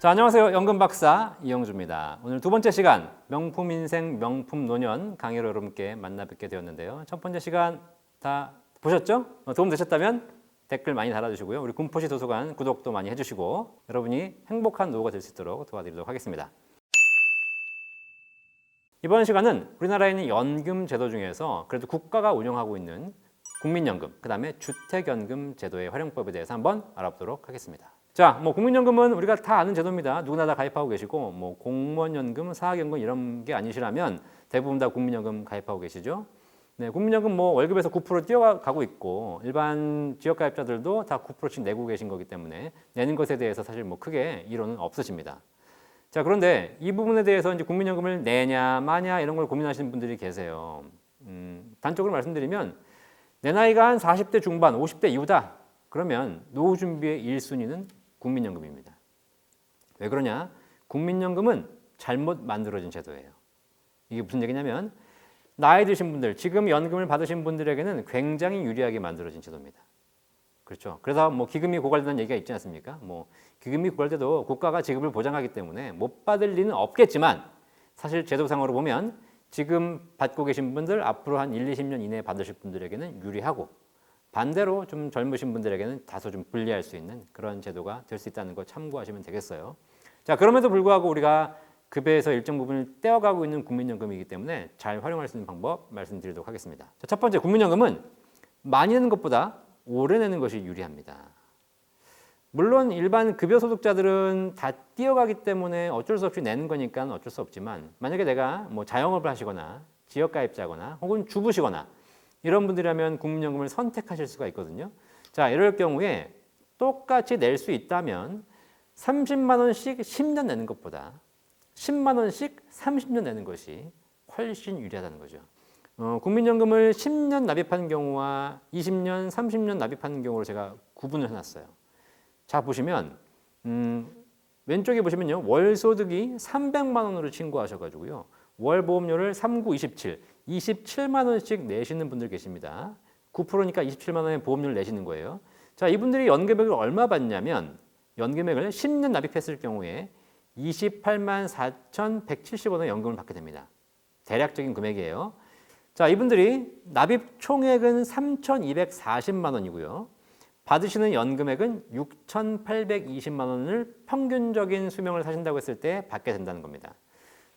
자, 안녕하세요. 연금 박사 이영주입니다. 오늘 두 번째 시간 명품 인생 명품 노년 강의로 여러분께 만나 뵙게 되었는데요. 첫 번째 시간 다 보셨죠? 어, 도움 되셨다면 댓글 많이 달아주시고요. 우리 군포시 도서관 구독도 많이 해주시고 여러분이 행복한 노후가 될 수 있도록 도와드리도록 하겠습니다. 이번 시간은 우리나라에 있는 연금 제도 중에서 그래도 국가가 운영하고 있는 국민연금, 그 다음에 주택연금 제도의 활용법에 대해서 한번 알아보도록 하겠습니다. 자, 뭐 국민연금은 우리가 다 아는 제도입니다. 누구나 다 가입하고 계시고, 뭐 공무원연금, 사학연금 이런 게 아니시라면 대부분 다 국민연금 가입하고 계시죠. 네, 국민연금 뭐 월급에서 9% 뛰어가고 있고 일반 지역 가입자들도 다 9%씩 내고 계신 거기 때문에 내는 것에 대해서 사실 뭐 크게 이론은 없으십니다. 자, 그런데 이 부분에 대해서 이제 국민연금을 내냐 마냐 이런 걸 고민하시는 분들이 계세요. 음, 단적으로 말씀드리면 내 나이가 한 40대 중반, 50대 이후다. 그러면 노후 준비의 1순위는 국민연금입니다. 왜 그러냐? 국민연금은 잘못 만들어진 제도예요. 이게 무슨 얘기냐면 나이 드신 분들, 지금 연금을 받으신 분들에게는 굉장히 유리하게 만들어진 제도입니다. 그렇죠. 그래서 뭐 기금이 고갈된다는 얘기가 있지 않습니까? 뭐 기금이 고갈돼도 국가가 지급을 보장하기 때문에 못 받을 리는 없겠지만 사실 제도상으로 보면 지금 받고 계신 분들 앞으로 한 1, 20년 이내에 받으실 분들에게는 유리하고 반대로 좀 젊으신 분들에게는 다소 좀 불리할 수 있는 그런 제도가 될 수 있다는 거 참고하시면 되겠어요. 자, 그럼에도 불구하고 우리가 급여에서 일정 부분을 떼어가고 있는 국민연금이기 때문에 잘 활용할 수 있는 방법 말씀드리도록 하겠습니다. 자, 첫 번째 국민연금은 많이 내는 것보다 오래 내는 것이 유리합니다. 물론 일반 급여 소득자들은 다 뛰어가기 때문에 어쩔 수 없이 내는 거니까 어쩔 수 없지만 만약에 내가 뭐 자영업을 하시거나 지역 가입자거나 혹은 주부시거나 이런 분들이라면 국민연금을 선택하실 수가 있거든요. 자, 이럴 경우에 똑같이 낼 수 있다면 30만 원씩 10년 내는 것보다 10만 원씩 30년 내는 것이 훨씬 유리하다는 거죠. 어, 국민연금을 10년 납입하는 경우와 20년, 30년 납입하는 경우를 제가 구분을 해놨어요. 자 보시면 음, 왼쪽에 보시면요 월 소득이 300만 원으로 신고하셔가지고요 월 보험료를 3927, 27만 원씩 내시는 분들 계십니다. 9%니까 27만 원의 보험료를 내시는 거예요. 자 이분들이 연금액을 얼마 받냐면 연금액을 10년 납입했을 경우에 28만 4,170원의 연금을 받게 됩니다. 대략적인 금액이에요. 자 이분들이 납입 총액은 3,240만 원이고요. 받으시는 연금액은 6,820만 원을 평균적인 수명을 사신다고 했을 때 받게 된다는 겁니다.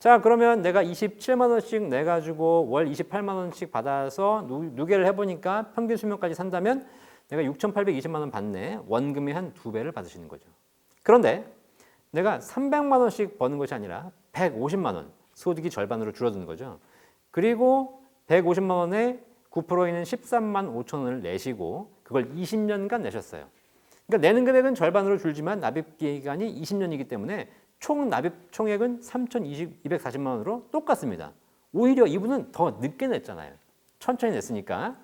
자, 그러면 내가 27만 원씩 내 가지고 월 28만 원씩 받아서 누, 계를 해보니까 평균 수명까지 산다면 내가 6,820만 원 받네. 원금이 한두 배를 받으시는 거죠. 그런데 내가 300만 원씩 버는 것이 아니라 150만 원 소득이 절반으로 줄어드는 거죠. 그리고 150만 원에 9%있는 13만 5천 원을 내시고 그걸 20년간 내셨어요. 그러니까 내는 금액은 절반으로 줄지만 납입 기간이 20년이기 때문에 총 납입 총액은 3,240만 원으로 똑같습니다. 오히려 이분은 더 늦게 냈잖아요. 천천히 냈으니까.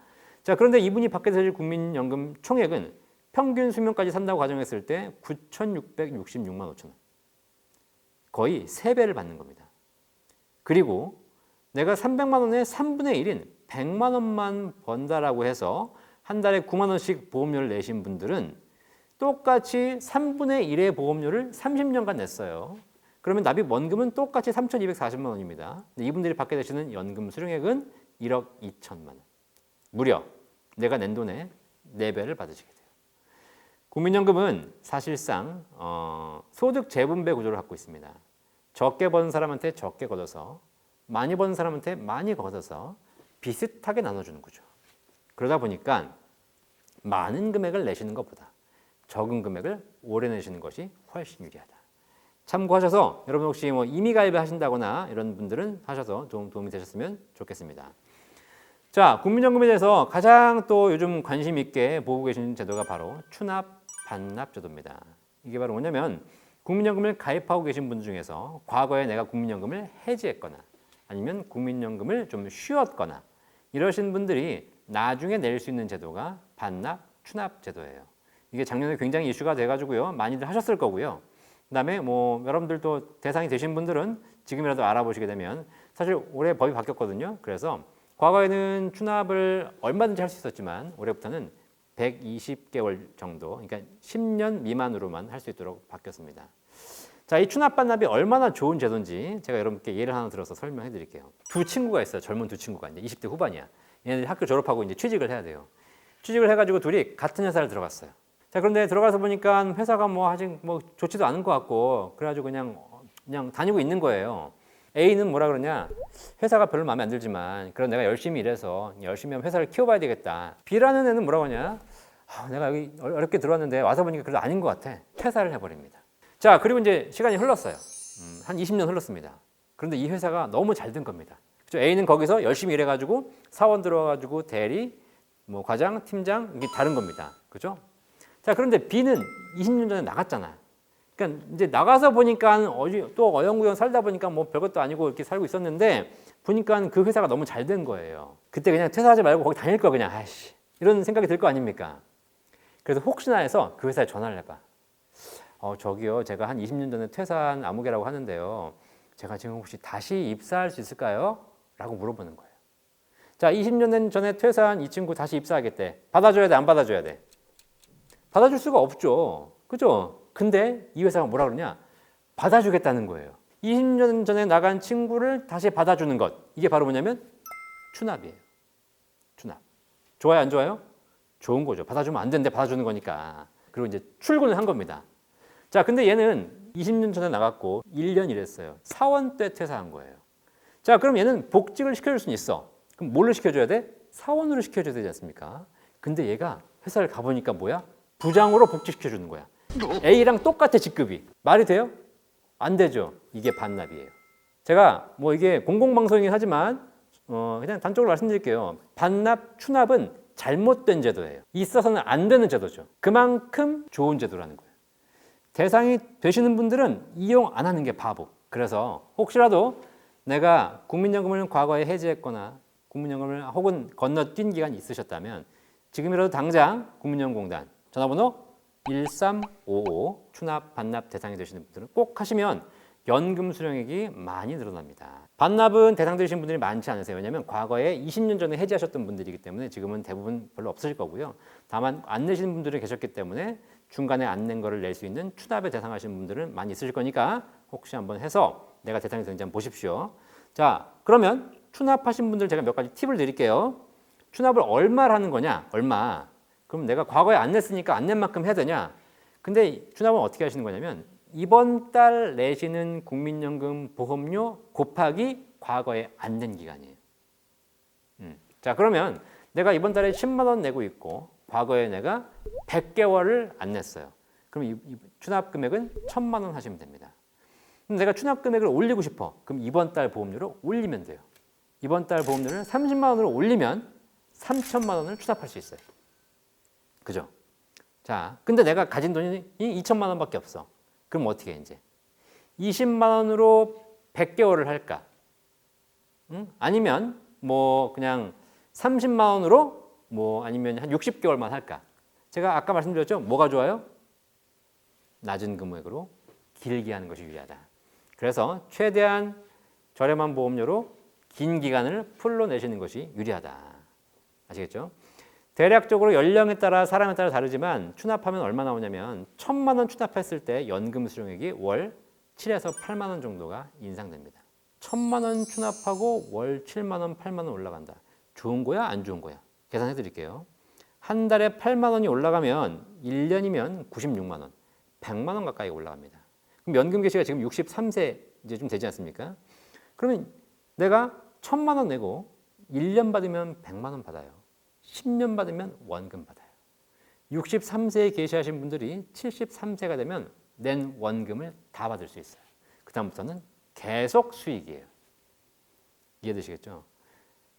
자, 그런데 이분이 받게 되실 국민연금 총액은 평균 수명까지 산다고 가정했을 때 9,666만 5천 원. 거의 3배를 받는 겁니다. 그리고 내가 300만 원의 3분의 1인 100만 원만 번다라고 해서 한 달에 9만 원씩 보험료를 내신 분들은 똑같이 3분의 1의 보험료를 30년간 냈어요. 그러면 납입 원금은 똑같이 3,240만 원입니다. 이분들이 받게 되시는 연금 수령액은 1억 2천만 원. 무려 내가 낸 돈의 4배를 받으시게 돼요. 국민연금은 사실상 어, 소득 재분배 구조를 갖고 있습니다. 적게 버는 사람한테 적게 걷어서 많이 버는 사람한테 많이 걷어서 비슷하게 나눠주는 거죠. 그러다 보니까 많은 금액을 내시는 것보다 적은 금액을 오래 내시는 것이 훨씬 유리하다. 참고하셔서 여러분 혹시 뭐 이미 가입을 하신다거나 이런 분들은 하셔서 도움, 도움이 되셨으면 좋겠습니다. 자, 국민연금에 대해서 가장 또 요즘 관심 있게 보고 계신 제도가 바로 추납 반납 제도입니다. 이게 바로 뭐냐면 국민연금을 가입하고 계신 분 중에서 과거에 내가 국민연금을 해지했거나 아니면 국민연금을 좀 쉬었거나 이러신 분들이 나중에 낼 수 있는 제도가 반납, 추납 제도예요. 이게 작년에 굉장히 이슈가 돼가지고요. 많이들 하셨을 거고요. 그 다음에 뭐 여러분들도 대상이 되신 분들은 지금이라도 알아보시게 되면 사실 올해 법이 바뀌었거든요. 그래서 과거에는 추납을 얼마든지 할 수 있었지만 올해부터는 120개월 정도, 그러니까 10년 미만으로만 할 수 있도록 바뀌었습니다. 자, 이 추납 반납이 얼마나 좋은 제도인지 제가 여러분께 예를 하나 들어서 설명해 드릴게요. 두 친구가 있어요. 젊은 두 친구가 이제 20대 후반이야. 얘네들 학교 졸업하고 이제 취직을 해야 돼요. 취직을 해가지고 둘이 같은 회사를 들어갔어요. 자, 그런데 들어가서 보니까 회사가 뭐 아직 뭐 좋지도 않은 것 같고 그래가지고 그냥 그냥 다니고 있는 거예요. A는 뭐라 그러냐? 회사가 별로 마음에 안 들지만 그럼 내가 열심히 일해서 열심히 하면 회사를 키워봐야 되겠다. B라는 애는 뭐라고 하냐? 아, 내가 여기 어렵게 들어왔는데 와서 보니까 그래도 아닌 것 같아. 퇴사를 해버립니다. 자, 그리고 이제 시간이 흘렀어요. 음, 한 20년 흘렀습니다. 그런데 이 회사가 너무 잘 된 겁니다. 그죠? A는 거기서 열심히 일해가지고 사원 들어가지고 대리, 뭐 과장, 팀장 이게 다른 겁니다. 그죠? 자, 그런데 B는 20년 전에 나갔잖아. 그러니까 이제 나가서 보니까 또 어영부영 살다 보니까 뭐 별것도 아니고 이렇게 살고 있었는데 보니까 그 회사가 너무 잘 된 거예요. 그때 그냥 퇴사하지 말고 거기 다닐 거 그냥 아이씨 이런 생각이 들 거 아닙니까? 그래서 혹시나 해서 그 회사에 전화를 해봐. 어 저기요 제가 한 20년 전에 퇴사한 아무개라고 하는데요. 제가 지금 혹시 다시 입사할 수 있을까요? 라고 물어보는 거예요. 자 20년 전에 퇴사한 이 친구 다시 입사하겠대. 받아줘야 돼 안 받아줘야 돼? 받아줄 수가 없죠. 그죠? 근데 이 회사가 뭐라 그러냐? 받아주겠다는 거예요. 20년 전에 나간 친구를 다시 받아주는 것. 이게 바로 뭐냐면 추납이에요. 추납. 좋아요, 안 좋아요? 좋은 거죠. 받아주면 안 되는데 받아주는 거니까. 그리고 이제 출근을 한 겁니다. 자, 근데 얘는 20년 전에 나갔고 1년 일했어요. 사원 때 퇴사한 거예요. 자, 그럼 얘는 복직을 시켜줄 수는 있어. 그럼 뭘로 시켜줘야 돼? 사원으로 시켜줘야 되지 않습니까? 근데 얘가 회사를 가보니까 뭐야? 부장으로 복직시켜 주는 거야. A랑 똑같아 직급이. 말이 돼요? 안 되죠. 이게 반납이에요. 제가 뭐 이게 공공방송이긴 하지만 어 그냥 단적으로 말씀드릴게요. 반납, 추납은 잘못된 제도예요. 있어서는 안 되는 제도죠. 그만큼 좋은 제도라는 거예요. 대상이 되시는 분들은 이용 안 하는 게 바보. 그래서 혹시라도 내가 국민연금을 과거에 해지했거나 국민연금을 혹은 건너뛴 기간이 있으셨다면 지금이라도 당장 국민연금공단 전화번호 1355 추납 반납 대상이 되시는 분들은 꼭 하시면 연금 수령액이 많이 늘어납니다. 반납은 대상 되신 분들이 많지 않으세요. 왜냐하면 과거에 20년 전에 해지하셨던 분들이기 때문에 지금은 대부분 별로 없으실 거고요. 다만 안 내시는 분들이 계셨기 때문에 중간에 안 낸 거를 낼 수 있는 추납에 대상하시는 분들은 많이 있으실 거니까 혹시 한번 해서 내가 대상이 되는지 한번 보십시오. 자, 그러면 추납하신 분들 제가 몇 가지 팁을 드릴게요. 추납을 얼마를 하는 거냐? 얼마? 그럼 내가 과거에 안 냈으니까 안 낸 만큼 해야 되냐? 근데 추납은 어떻게 하시는 거냐면 이번 달 내시는 국민연금 보험료 곱하기 과거에 안 낸 기간이에요. 음. 자, 그러면 내가 이번 달에 10만 원 내고 있고 과거에 내가 100개월을 안 냈어요. 그럼 이, 이 추납 금액은 1천만 원 하시면 됩니다. 그럼 내가 추납 금액을 올리고 싶어. 그럼 이번 달 보험료를 올리면 돼요. 이번 달 보험료를 30만 원으로 올리면 3천만 원을 추납할 수 있어요. 그죠? 자, 근데 내가 가진 돈이 2천만 원밖에 없어. 그럼 어떻게 해, 이제? 20만 원으로 100개월을 할까? 응? 아니면 뭐 그냥 30만 원으로 뭐 아니면 한 60개월만 할까? 제가 아까 말씀드렸죠? 뭐가 좋아요? 낮은 금액으로 길게 하는 것이 유리하다. 그래서 최대한 저렴한 보험료로 긴 기간을 풀로 내시는 것이 유리하다. 아시겠죠? 대략적으로 연령에 따라 사람에 따라 다르지만 추납하면 얼마 나오냐면 천만 원 추납했을 때 연금 수령액이 월 7에서 8만 원 정도가 인상됩니다. 천만 원 추납하고 월 7만 원, 8만 원 올라간다. 좋은 거야, 안 좋은 거야? 계산해 드릴게요. 한 달에 8만 원이 올라가면 1년이면 96만 원, 100만 원 가까이 올라갑니다. 그럼 연금 개시가 지금 63세 이제 좀 되지 않습니까? 그러면 내가 천만 원 내고 1년 받으면 100만 원 받아요. 10년 받으면 원금 받아요. 63세에 계시하신 분들이 73세가 되면 낸 원금을 다 받을 수 있어요. 그다음부터는 계속 수익이에요. 이해되시겠죠?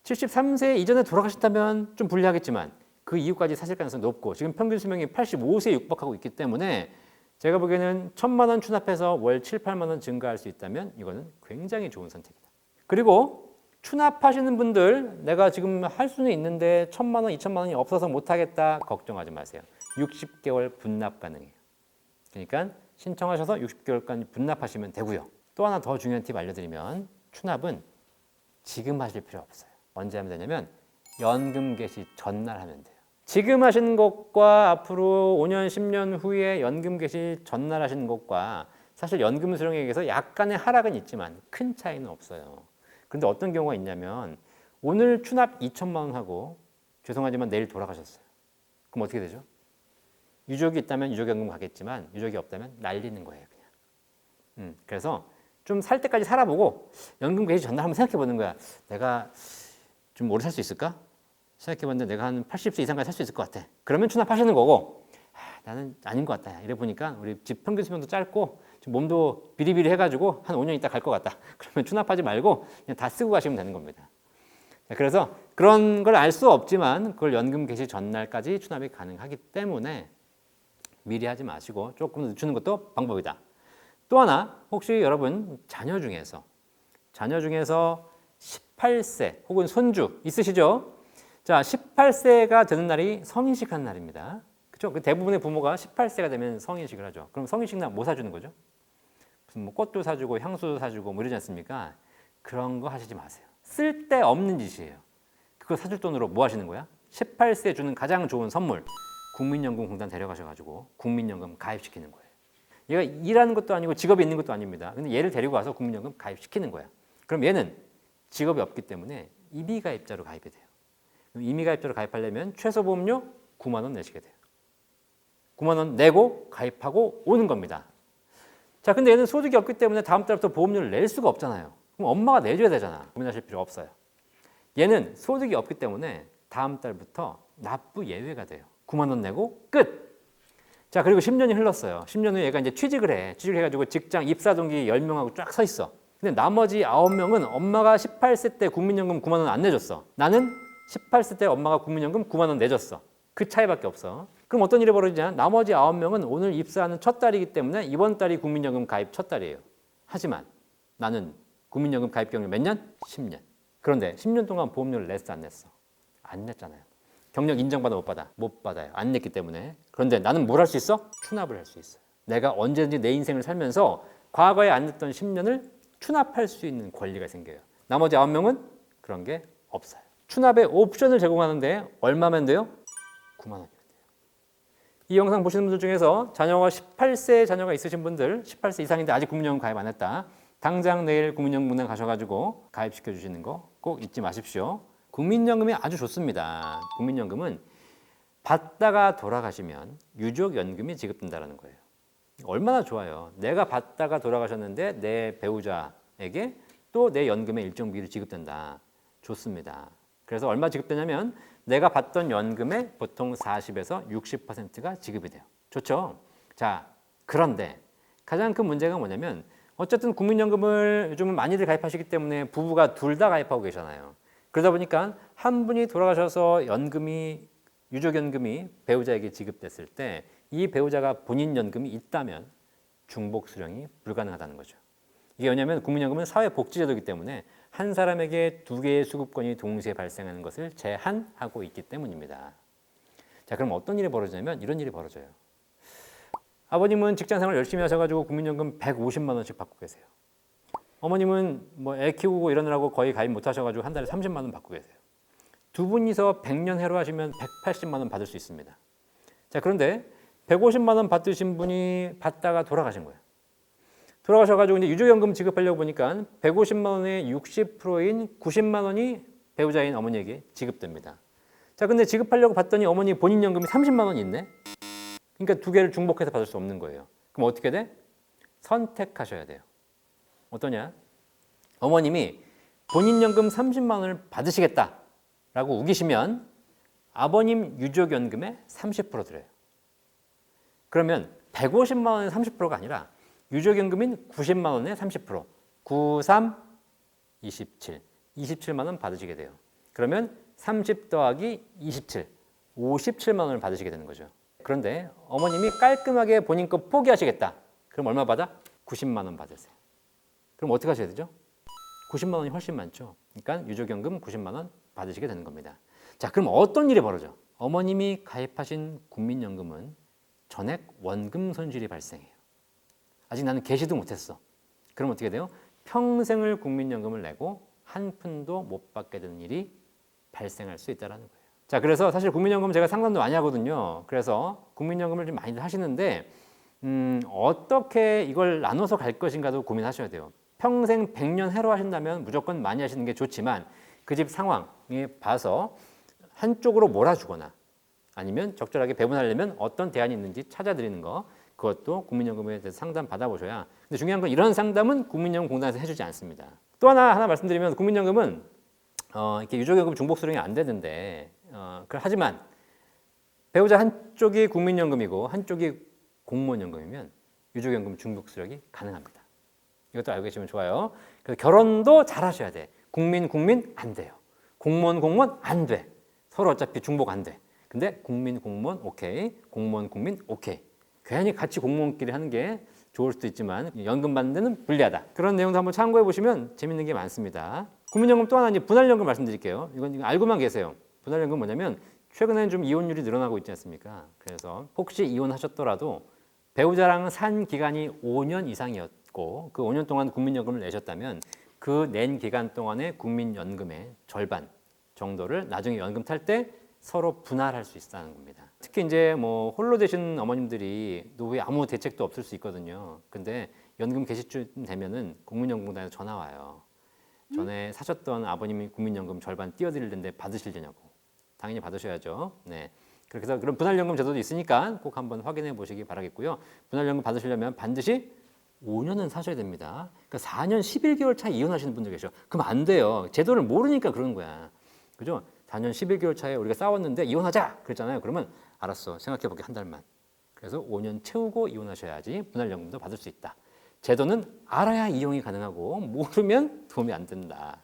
73세 이전에 돌아가셨다면 좀 불리하겠지만 그 이후까지 사실 가능성이 높고 지금 평균 수명이 85세에 육박하고 있기 때문에 제가 보기에는 천만 원 추납해서 월 7, 8만 원 증가할 수 있다면 이거는 굉장히 좋은 선택이다. 그리고 추납하시는 분들 내가 지금 할 수는 있는데 천만 원, 이천만 원이 없어서 못 하겠다 걱정하지 마세요. 60개월 분납 가능해요. 그러니까 신청하셔서 60개월간 분납하시면 되고요. 또 하나 더 중요한 팁 알려드리면 추납은 지금 하실 필요 없어요. 언제 하면 되냐면 연금 개시 전날 하면 돼요. 지금 하시는 것과 앞으로 5년, 10년 후에 연금 개시 전날 하시는 것과 사실 연금 수령액에서 약간의 하락은 있지만 큰 차이는 없어요. 그런데 어떤 경우가 있냐면 오늘 추납 2천만 원 하고 죄송하지만 내일 돌아가셨어요. 그럼 어떻게 되죠? 유족이 있다면 유족연금 가겠지만 유족이 없다면 날리는 거예요, 그냥. 음, 그래서 좀 살 때까지 살아보고 연금 개시 전날 한번 생각해 보는 거야. 내가 좀 오래 살 수 있을까? 생각해 봤는데 내가 한 80세 이상까지 살 수 있을 것 같아. 그러면 추납하시는 거고 아, 나는 아닌 것 같다. 이래 보니까 우리 집 평균 수명도 짧고 좀 몸도 비리비리 해가지고 한 5년 있다 갈 것 같다. 그러면 추납하지 말고 그냥 다 쓰고 가시면 되는 겁니다. 자, 그래서 그런 걸 알 수 없지만 그걸 연금 개시 전날까지 추납이 가능하기 때문에 미리 하지 마시고 조금 늦추는 것도 방법이다. 또 하나 혹시 여러분 자녀 중에서 자녀 중에서 18세 혹은 손주 있으시죠? 자, 18세가 되는 날이 성인식 하는 날입니다. 그죠? 그 대부분의 부모가 18세가 되면 성인식을 하죠. 그럼 성인식 날 뭐 사주는 거죠? 무슨 뭐 꽃도 사주고 향수도 사주고 뭐 이러지 않습니까? 그런 거 하시지 마세요. 쓸데없는 짓이에요. 그거 사줄 돈으로 뭐 하시는 거야? 18세 주는 가장 좋은 선물 국민연금공단 데려가셔가지고 국민연금 가입시키는 거예요. 얘가 일하는 것도 아니고 직업이 있는 것도 아닙니다. 근데 얘를 데리고 와서 국민연금 가입시키는 거야. 그럼 얘는 직업이 없기 때문에 임의가입자로 가입이 돼요. 임의가입자로 가입하려면 최소 보험료 9만 원 내시게 돼요. 9만 원 내고 가입하고 오는 겁니다. 자, 근데 얘는 소득이 없기 때문에 다음 달부터 보험료를 낼 수가 없잖아요. 그럼 엄마가 내줘야 되잖아. 고민하실 필요 없어요. 얘는 소득이 없기 때문에 다음 달부터 납부 예외가 돼요. 9만 원 내고 끝. 자, 그리고 10년이 흘렀어요. 10년 후에 얘가 이제 취직을 해. 취직을 해가지고 직장 입사 동기 10명하고 쫙 서 있어. 근데 나머지 9명은 엄마가 18세 때 국민연금 9만 원 안 내줬어. 나는 18세 때 엄마가 국민연금 9만 원 내줬어. 그 차이밖에 없어. 그럼 어떤 일이 벌어지냐? 나머지 9명은 오늘 입사하는 첫 달이기 때문에 이번 달이 국민연금 가입 첫 달이에요. 하지만 나는 국민연금 가입 경력 몇 년? 10년. 그런데 10년 동안 보험료를 냈어 안 냈어? 안 냈잖아요. 경력 인정받아 못 받아? 못 받아요. 안 냈기 때문에. 그런데 나는 뭘 할 수 있어? 추납을 할 수 있어요. 내가 언제든지 내 인생을 살면서 과거에 안 냈던 10년을 추납할 수 있는 권리가 생겨요. 나머지 9명은 그런 게 없어요. 추납의 옵션을 제공하는데 얼마면 돼요? 9만 원이면 돼요. 이 영상 보시는 분들 중에서 자녀가 18세 자녀가 있으신 분들, 18세 이상인데 아직 국민연금 가입 안 했다. 당장 내일 국민연금에 가셔가지고 가입시켜 주시는 거 꼭 잊지 마십시오. 국민연금이 아주 좋습니다. 국민연금은 받다가 돌아가시면 유족연금이 지급된다는 거예요. 얼마나 좋아요. 내가 받다가 돌아가셨는데 내 배우자에게 또 내 연금의 일정 비율이 지급된다. 좋습니다. 그래서 얼마 지급되냐면 내가 받던 연금의 보통 40에서 60%가 지급이 돼요. 좋죠? 자, 그런데 가장 큰 문제가 뭐냐면 어쨌든 국민연금을 요즘은 많이들 가입하시기 때문에 부부가 둘 다 가입하고 계잖아요. 그러다 보니까 한 분이 돌아가셔서 연금이 유족연금이 배우자에게 지급됐을 때 이 배우자가 본인 연금이 있다면 중복 수령이 불가능하다는 거죠. 이게 왜냐하면 국민연금은 사회복지제도이기 때문에 한 사람에게 두 개의 수급권이 동시에 발생하는 것을 제한하고 있기 때문입니다. 자, 그럼 어떤 일이 벌어지냐면 이런 일이 벌어져요. 아버님은 직장생활 열심히 하셔가지고 국민연금 150만 원씩 받고 계세요. 어머님은 뭐 애 키우고 이러느라고 거의 가입 못 하셔가지고 한 달에 30만 원 받고 계세요. 두 분이서 100년 해로 하시면 180만 원 받을 수 있습니다. 자, 그런데 150만 원 받으신 분이 받다가 돌아가신 거예요. 돌아가셔가지고 이제 유족연금 지급하려고 보니까 150만 원의 60%인 90만 원이 배우자인 어머니에게 지급됩니다. 자, 근데 지급하려고 봤더니 어머니 본인 연금이 30만 원이 있네. 그러니까 두 개를 중복해서 받을 수 없는 거예요. 그럼 어떻게 돼? 선택하셔야 돼요. 어떠냐? 어머님이 본인 연금 30만 원을 받으시겠다라고 우기시면 아버님 유족연금의 30% 드려요. 그러면 150만 원의 30%가 아니라 유족연금인 90만 원의 30%, 93, 27, 27만 원 받으시게 돼요. 그러면 30 더하기 27, 57만 원을 받으시게 되는 거죠. 그런데 어머님이 깔끔하게 본인 거 포기하시겠다. 그럼 얼마 받아? 90만 원 받으세요. 그럼 어떻게 하셔야 되죠? 90만 원이 훨씬 많죠. 그러니까 유족연금 90만 원 받으시게 되는 겁니다. 자, 그럼 어떤 일이 벌어져? 어머님이 가입하신 국민연금은 전액 원금 손실이 발생해요. 아직 나는 개시도 못했어. 그럼 어떻게 돼요? 평생을 국민연금을 내고 한 푼도 못 받게 되는 일이 발생할 수 있다는 거예요. 자, 그래서 사실 국민연금 제가 상담도 많이 하거든요. 그래서 국민연금을 좀 많이들 하시는데 음, 어떻게 이걸 나눠서 갈 것인가도 고민하셔야 돼요. 평생 100년 해로 하신다면 무조건 많이 하시는 게 좋지만 그 집 상황에 봐서 한쪽으로 몰아주거나 아니면 적절하게 배분하려면 어떤 대안이 있는지 찾아드리는 거 그것도 국민연금에 대해서 상담 받아보셔야 근데 중요한 건 이런 상담은 국민연금공단에서 해주지 않습니다. 또 하나 하나 말씀드리면 국민연금은 어, 이렇게 유족연금 중복 수령이 안 되는데 어, 그- 하지만 배우자 한쪽이 국민연금이고 한쪽이 공무원연금이면 유족연금 중복 수령이 가능합니다. 이것도 알고 계시면 좋아요. 그래서 결혼도 잘 하셔야 돼. 국민 국민 안 돼요. 공무원 공무원 안 돼. 서로 어차피 중복 안 돼. 근데 국민 공무원 오케이. 공무원 국민 오케이. 괜히 같이 공무원끼리 하는 게 좋을 수도 있지만 연금 받는 데는 불리하다. 그런 내용도 한번 참고해 보시면 재밌는 게 많습니다. 국민연금 또 하나 이제 분할연금 말씀드릴게요. 이건 알고만 계세요. 분할연금 뭐냐면 최근에는 좀 이혼율이 늘어나고 있지 않습니까? 그래서 혹시 이혼하셨더라도 배우자랑 산 기간이 5년 이상이었고 그 5년 동안 국민연금을 내셨다면 그 낸 기간 동안의 국민연금의 절반 정도를 나중에 연금 탈 때 서로 분할할 수 있다는 겁니다. 특히 이제 뭐 홀로 되신 어머님들이 노후에 아무 대책도 없을 수 있거든요. 근데 연금 개시쯤 되면은 국민연금공단에서 전화 와요. 전에 사셨던 아버님이 국민연금 절반 띄워드리는데 받으시려냐고. 당연히 받으셔야죠. 네. 그렇게 해서 그런 분할연금 제도도 있으니까 꼭 한번 확인해 보시기 바라겠고요. 분할연금 받으시려면 반드시 5년은 사셔야 됩니다. 그러니까 4년 11개월 차에 이혼하시는 분들 계셔. 그럼 안 돼요. 제도를 모르니까 그러는 거야. 그죠? 4년 11개월 차에 우리가 싸웠는데 이혼하자 그랬잖아요. 그러면 알았어. 생각해 볼게 한 달만. 그래서 5년 채우고 이혼하셔야지 분할연금도 받을 수 있다. 제도는 알아야 이용이 가능하고 모르면 도움이 안 된다.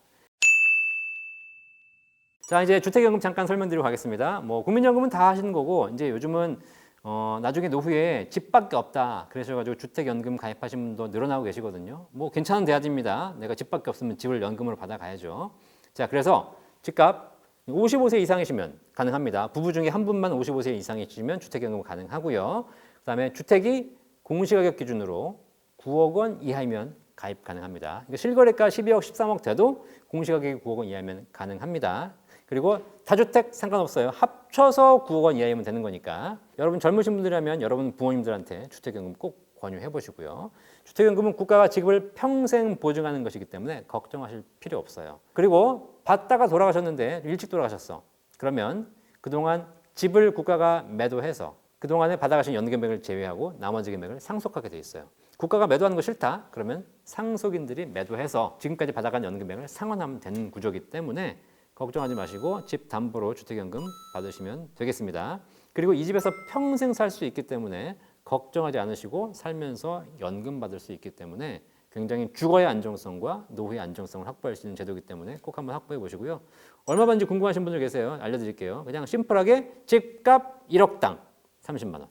자 이제 주택연금 잠깐 설명드리고 가겠습니다. 뭐 국민연금은 다 하시는 거고 이제 요즘은 어, 나중에 노후에 집밖에 없다 그러셔가지고 주택연금 가입하신 분도 늘어나고 계시거든요. 뭐 괜찮은 대안입니다. 내가 집밖에 없으면 집을 연금으로 받아가야죠. 자 그래서 집값 55세 이상이시면 가능합니다. 부부 중에 한 분만 55세 이상이시면 주택연금 가능하고요. 그다음에 주택이 공시가격 기준으로 9억 원 이하이면 가입 가능합니다. 그러니까 실거래가 12억, 13억 돼도 공시가격이 9억 원 이하면 가능합니다. 그리고 다주택 상관없어요. 합쳐서 9억 원 이하이면 되는 거니까 여러분 젊으신 분들이라면 여러분 부모님들한테 주택연금 꼭 권유해 보시고요. 주택연금은 국가가 지급을 평생 보증하는 것이기 때문에 걱정하실 필요 없어요. 그리고 받다가 돌아가셨는데 일찍 돌아가셨어. 그러면 그동안 집을 국가가 매도해서 그동안에 받아가신 연금액을 제외하고 나머지 금액을 상속하게 돼 있어요. 국가가 매도하는 거 싫다? 그러면 상속인들이 매도해서 지금까지 받아간 연금액을 상환하면 되는 구조이기 때문에 걱정하지 마시고 집 담보로 주택연금 받으시면 되겠습니다. 그리고 이 집에서 평생 살 수 있기 때문에 걱정하지 않으시고 살면서 연금 받을 수 있기 때문에 굉장히 주거의 안정성과 노후의 안정성을 확보할 수 있는 제도이기 때문에 꼭 한번 확보해 보시고요. 얼마 받는지 궁금하신 분들 계세요. 알려드릴게요. 그냥 심플하게 집값 1억당 30만 원.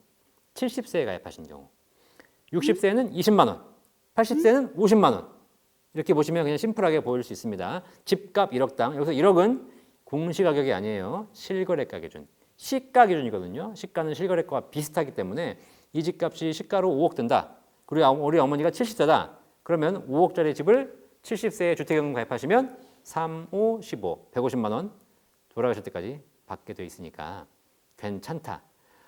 70세에 가입하신 경우. 60세는 20만 원. 80세는 50만 원. 이렇게 보시면 그냥 심플하게 보일 수 있습니다. 집값 1억당. 여기서 1억은 공시가격이 아니에요. 실거래가 기준. 시가 기준이거든요. 시가는 실거래가와 비슷하기 때문에 이 집값이 시가로 5억 든다. 그리고 우리 어머니가 70세다. 그러면 5억짜리 집을 70세에 주택연금 가입하시면 3, 5, 15, 150만 원 돌아가실 때까지 받게 돼 있으니까 괜찮다.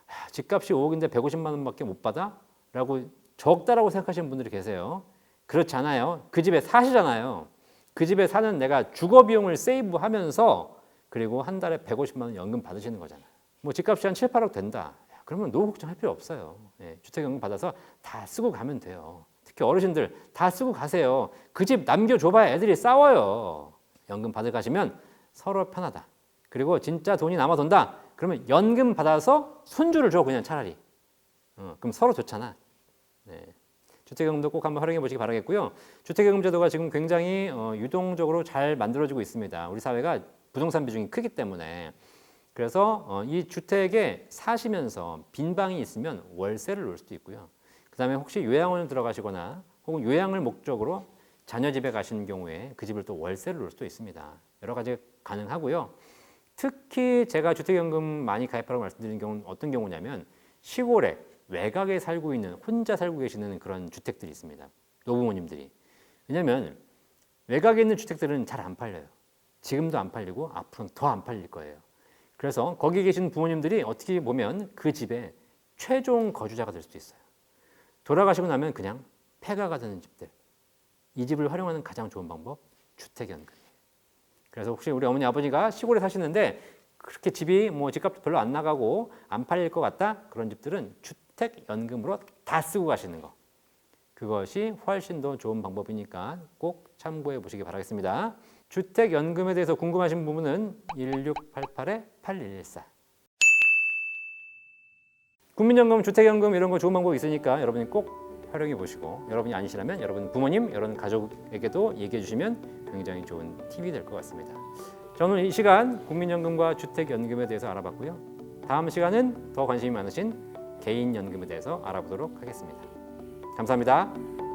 아, 집값이 5억인데 150만 원밖에 못 받아? 라고 적다라고 생각하시는 분들이 계세요. 그렇지 않아요. 그 집에 사시잖아요. 그 집에 사는 내가 주거 비용을 세이브하면서 그리고 한 달에 150만 원 연금 받으시는 거잖아요. 뭐 집값이 한 7, 8억 된다. 야, 그러면 노후 걱정할 필요 없어요. 예, 주택연금 받아서 다 쓰고 가면 돼요. 특히 어르신들 다 쓰고 가세요. 그 집 남겨줘봐야 애들이 싸워요. 연금 받을 가시면 서로 편하다. 그리고 진짜 돈이 남아 돈다. 그러면 연금 받아서 손주를 줘 그냥 차라리. 어, 그럼 서로 좋잖아. 네. 주택연금도 꼭 한번 활용해 보시기 바라겠고요. 주택연금 제도가 지금 굉장히 어, 유동적으로 잘 만들어지고 있습니다. 우리 사회가 부동산 비중이 크기 때문에 그래서 어, 이 주택에 사시면서 빈 방이 있으면 월세를 놓을 수도 있고요. 그 다음에 혹시 요양원을 들어가시거나 혹은 요양을 목적으로 자녀 집에 가시는 경우에 그 집을 또 월세를 놓을 수도 있습니다. 여러 가지 가능하고요. 특히 제가 주택연금 많이 가입하라고 말씀드리는 경우는 어떤 경우냐면 시골에 외곽에 살고 있는 혼자 살고 계시는 그런 주택들이 있습니다. 노부모님들이. 왜냐하면 외곽에 있는 주택들은 잘 안 팔려요. 지금도 안 팔리고 앞으로는 더 안 팔릴 거예요. 그래서 거기 계신 부모님들이 어떻게 보면 그 집에 최종 거주자가 될 수도 있어요. 돌아가시고 나면 그냥 폐가가 되는 집들 이 집을 활용하는 가장 좋은 방법 주택연금이에요. 그래서 혹시 우리 어머니 아버지가 시골에 사시는데 그렇게 집이 뭐 집값도 별로 안 나가고 안 팔릴 것 같다 그런 집들은 주택연금으로 다 쓰고 가시는 거 그것이 훨씬 더 좋은 방법이니까 꼭 참고해 보시기 바라겠습니다. 주택연금에 대해서 궁금하신 부분은 1688-8114 국민연금, 주택연금 이런 거 좋은 방법이 있으니까 여러분이 꼭 활용해 보시고 여러분이 아니시라면 여러분 부모님, 여러분 가족에게도 얘기해 주시면 굉장히 좋은 팁이 될 것 같습니다. 저는 이 시간 국민연금과 주택연금에 대해서 알아봤고요. 다음 시간은 더 관심이 많으신 개인연금에 대해서 알아보도록 하겠습니다. 감사합니다.